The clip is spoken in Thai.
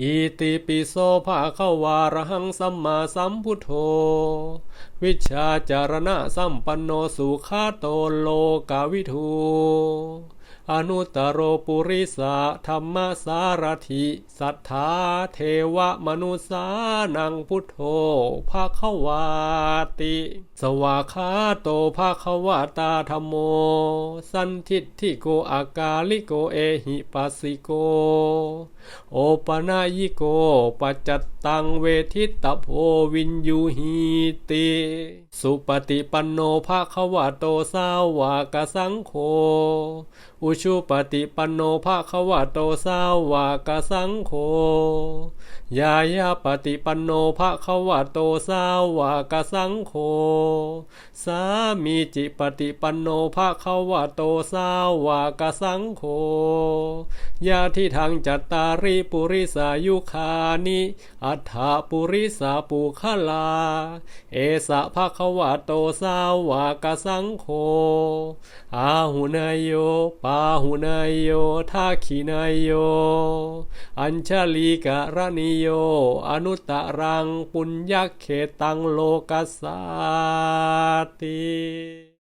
อิติปิโสภาเขาวารหังสัมมาสัมพุทโธ วิชชาจารณะสัมปันโนสุขาโตโลกาวิทู อนุตตรโรปุริสะธรรมสารถิสัทธาเทวมนุสานังพุทโธภาควาติ สวากาโตภาควาตาธรรมโม สันทิฏฐิโกอากาลิโกเอหิปัสสิโก โอปนายิโกปัจจตตังเวทิตโพวินยูหีติ สุปฏิปันโนภาควะโตสาวากสังโฆอุชุปฏิปันโนภาควะโตสาวากสังโฆยายาปฏิปันโนภาควะโตสาวากสังโฆสามีจิปฏิปันโนภาควะโตสาวากสังโฆ ยาที่ทางจัตตาริปุริสายุคานิอัฏฐปุริสาปุคลา เอสะภะคะวะโตสาวากสังโฆอาหุนายโยปาหุนายโยทักขินายโย อัญชลีกะระนิโย อนุตตรังปุญญเขตังโลกัสสาติ